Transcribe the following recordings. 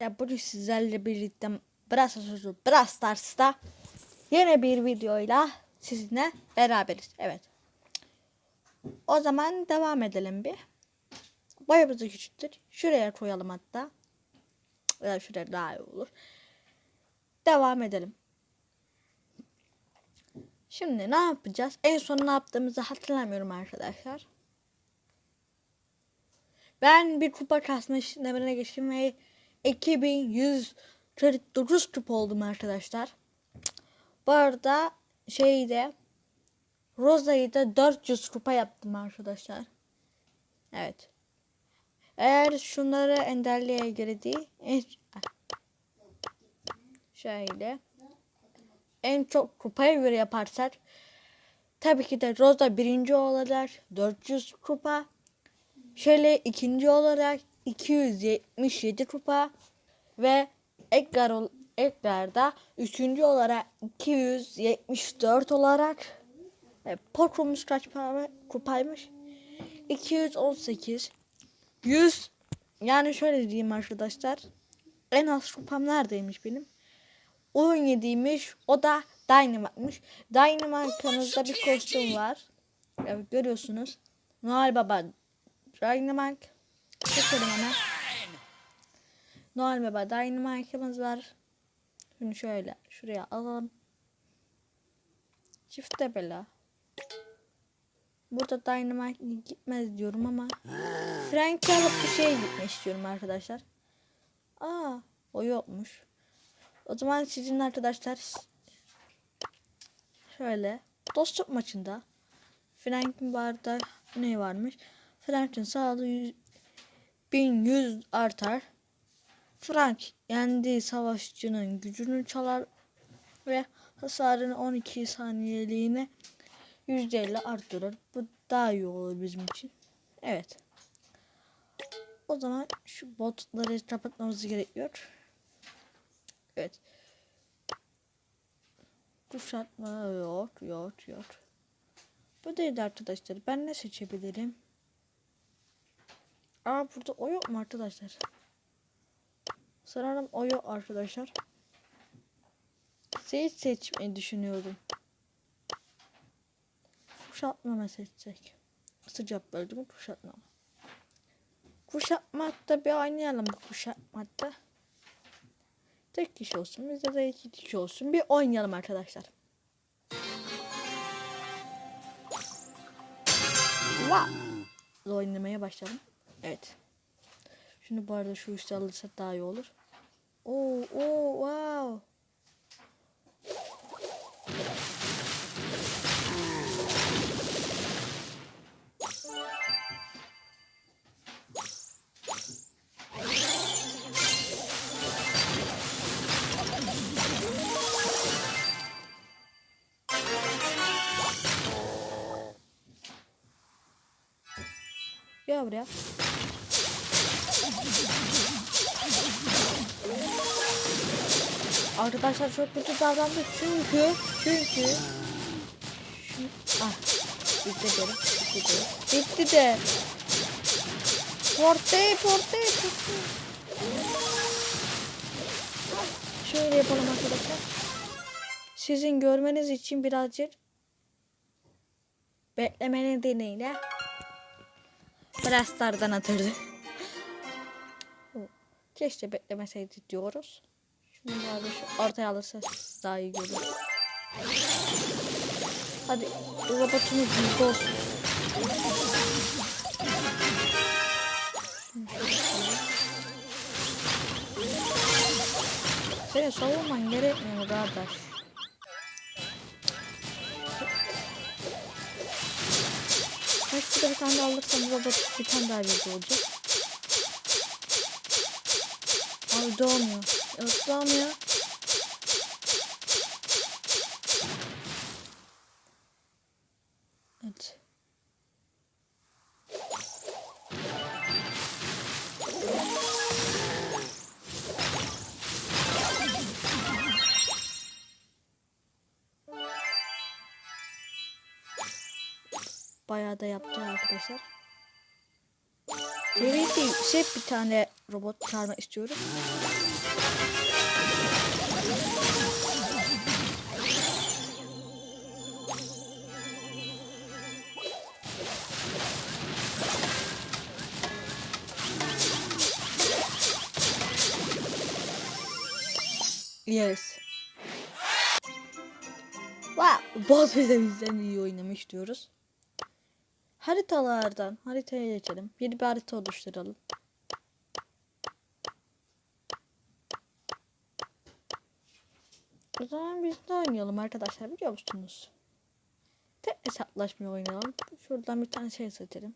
Ya bugün sizlerle birlikte Brawl Stars'ta Brawl Stars'ta yeni bir videoyla sizinle beraberiz. Evet. O zaman devam edelim bir. Boyamızı küçülttür. Şuraya koyalım hatta. Ya şuraya daha iyi olur. Devam edelim. Şimdi ne yapacağız? En son ne yaptığımızı hatırlamıyorum arkadaşlar. Ben bir kupa kasma işlemlerine ve 2149 kupa oldum arkadaşlar. Bu arada şeyde Rosa'yı da 400 kupa yaptım arkadaşlar. Evet. Eğer şunları enderliğe değil en, şöyle en çok kupaya göre yaparsak tabii ki de Rosa birinci olarak 400 kupa Şöyle ikinci olarak 277 kupa ve Edgar, Edgar da üçüncü olarak 274 olarak e, Pokumuz kaç para, kupaymış? 218 100 yani şöyle diyeyim arkadaşlar en az kupam neredeymiş benim? 17'ymiş o da Dynamite'mış. Dynamite'ımızda bir kostüm var. Evet, görüyorsunuz. Noel Baba Dynamite. Çekelim hemen. Noel Baba Dynamite'ımız var. Şunu şöyle şuraya alalım. Çifte bela. Burada Dynamite gitmez diyorum ama Frank'i alıp bir şey gitmek istiyorum arkadaşlar. Aa o yokmuş. O zaman sizin arkadaşlar şöyle dostluk maçında Frank'in barda ne varmış? Frank'in sağlığı 100 1100 artar. Frank yendiği savaşçının gücünü çalar ve hasarını 12 saniyeliğine %50 arttırır. Bu daha iyi olur bizim için. Evet. O zaman şu botları kapatmamız gerekiyor. Evet. Kuşatma yok yok yok. Bu değil arkadaşlar. Ben ne seçebilirim? Aa burada o yok mu arkadaşlar? Sanırım o yok arkadaşlar. Seç seçmeyi düşünüyordum. Kuşatma mı seçsek? Sıcak bölge mi kuşatma mı? Kuşatmakta bir oynayalım kuşatmakta. Tek kişi olsun bizde de iki kişi olsun. Bir oynayalım arkadaşlar. Wow. Oynamaya başlayalım. Evet. Şunu bu arada şu üstü alırsak daha iyi olur. Oo, oo, Gel buraya. Arkadaşlar çok kötü davrandı. Çünkü çünkü. Şu, ah bitti derim bitti derim bitti de. Forte forte Şöyle yapalım arkadaşlar. Sizin görmeniz için birazcık Bekleme nedeniyle Brastar'dan atırdı Keşke beklemeseydi diyoruz Şunu abi şu ortaya alırsa daha iyi görür. Hadi robotumuz olsun. Şunu şöyle koyalım. Seni savunman gerekmiyor kardeş. Bir tane daha alırsam robot bir tane daha hızlı olacak. Abi doğmuyor. Yok doğmuyor. Bayağı da yaptı arkadaşlar. Seri değil, şey bir tane robot çağırmak istiyorum. Yes. Wow, bize bizden iyi oynamış diyoruz. Haritalardan haritaya geçelim. Yeni bir harita oluşturalım. O zaman biz de oynayalım arkadaşlar biliyor musunuz? Tek hesaplaşmayı oynayalım. Şuradan bir tane şey seçelim.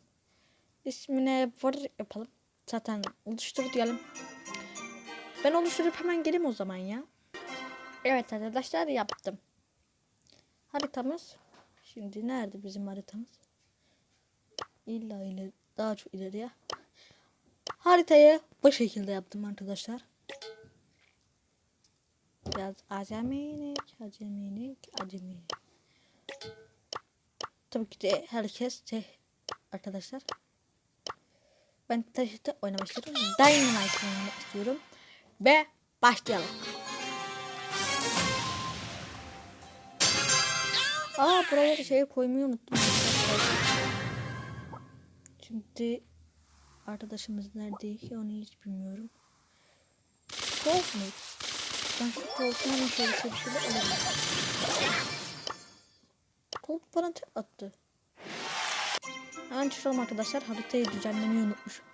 İsmine var yapalım. Zaten oluştur diyelim. Ben oluşturup hemen geleyim o zaman ya. Evet arkadaşlar yaptım. Haritamız. Şimdi nerede bizim haritamız? İlla ileri, daha çok ileriye. Haritayı bu şekilde yaptım arkadaşlar. Biraz acemilik, acemilik, acemilik. Tabii ki de herkes şey arkadaşlar. Ben taşıtı oynamak istiyorum. Dynamite oynamak istiyorum. Ve başlayalım. Aa buralara şey koymayı unuttum. Şimdi arkadaşımız nerede ki onu hiç bilmiyorum. Soğuk mu? Ben şu koltuğun hemen şöyle şöyle alayım. Koltuk bana tek attı. Hemen çıkalım arkadaşlar. Haritayı düzenlemeyi unutmuşum.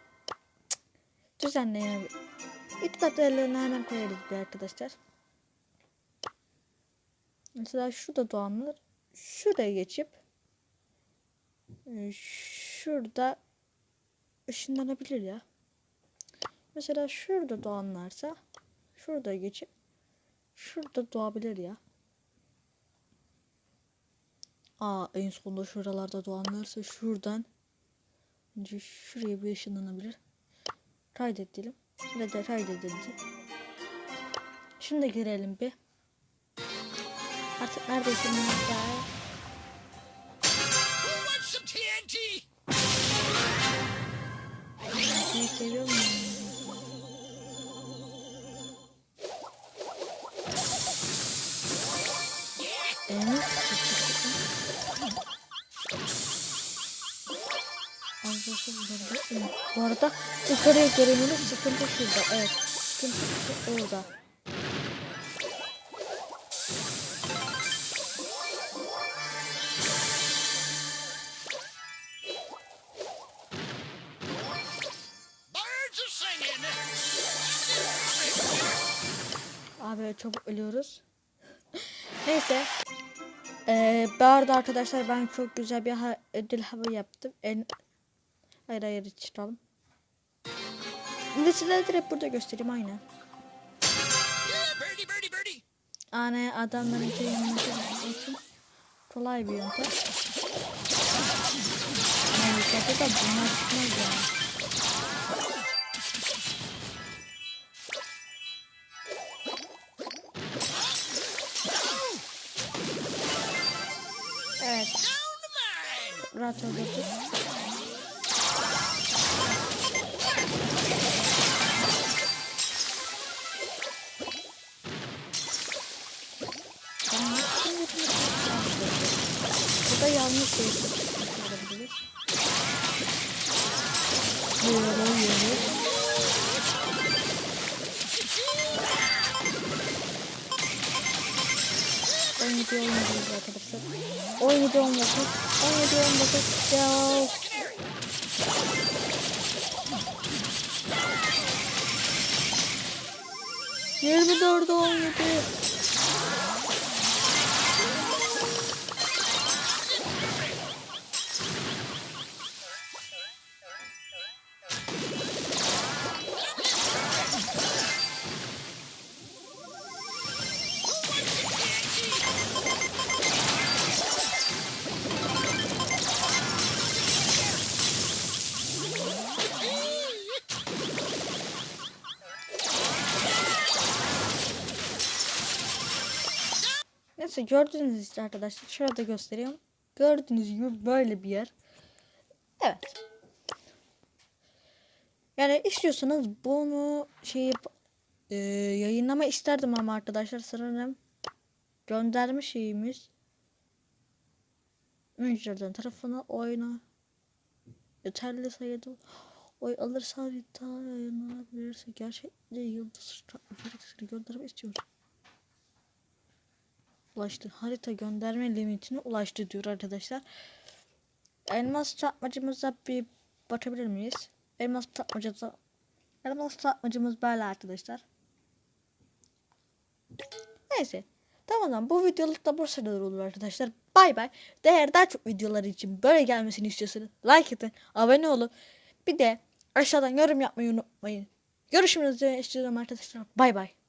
Düzenleyelim. İttifak değerlerini hemen koyarız bir arkadaşlar. Mesela şurada doğanlar şuraya geçip e, şurada ışınlanabilir ya. Mesela şurada doğanlarsa şurada geçip şurada doğabilir ya. Aa en sonunda şuralarda doğanlarsa şuradan önce şuraya bir ışınlanabilir. Kaydet diyelim. Şurada kaydedildi. Şimdi girelim bir. Artık neredeyse nerede? Seni seviyor muyum? Evet. Arkadaşlar burada- Bu arada yukarıya gelemiyoruz. Sıkıntı şurada. Evet. Sıkıntı orada. Çabuk ölüyoruz. Neyse. Ee, bu arada arkadaşlar ben çok güzel bir ha ödül hava yaptım. En... Hayır hayır çıkalım. Mesela direkt burada göstereyim aynen. Yani adamların gitmek için kolay bir yöntem. Yukarıda da bunlar çıkmaz ya. Burada yanlış değiştirebiliriz. Yürü yürü. On yedi oynuyoruz arkadaşlar. On yedi on dokuz. On yedi on dokuz. Ya. Yirmi dört on yedi. Neyse gördüğünüz işte arkadaşlar. Şurada göstereyim. Gördüğünüz gibi böyle bir yer. Evet. Yani istiyorsanız bunu şey yap- e, yayınlama isterdim ama arkadaşlar sanırım gönderme şeyimiz oyunculardan tarafına oyna yeterli sayıda oy alırsa harita yayınlanabilirse gerçekten yıldız içerikleri gönderme istiyorum. Ulaştı. Harita gönderme limitine ulaştı diyor arkadaşlar. Elmas çarpmacımıza bir bakabilir miyiz? Elmas çarpmacıza Elmas çarpmacımız böyle arkadaşlar. Neyse. Tamam bu videoluk da bu kadar olur arkadaşlar. Bay bay. Eğer daha çok videolar için böyle gelmesini istiyorsanız like atın, abone olun. Bir de aşağıdan yorum yapmayı unutmayın. Görüşmek üzere arkadaşlar. Bay bay.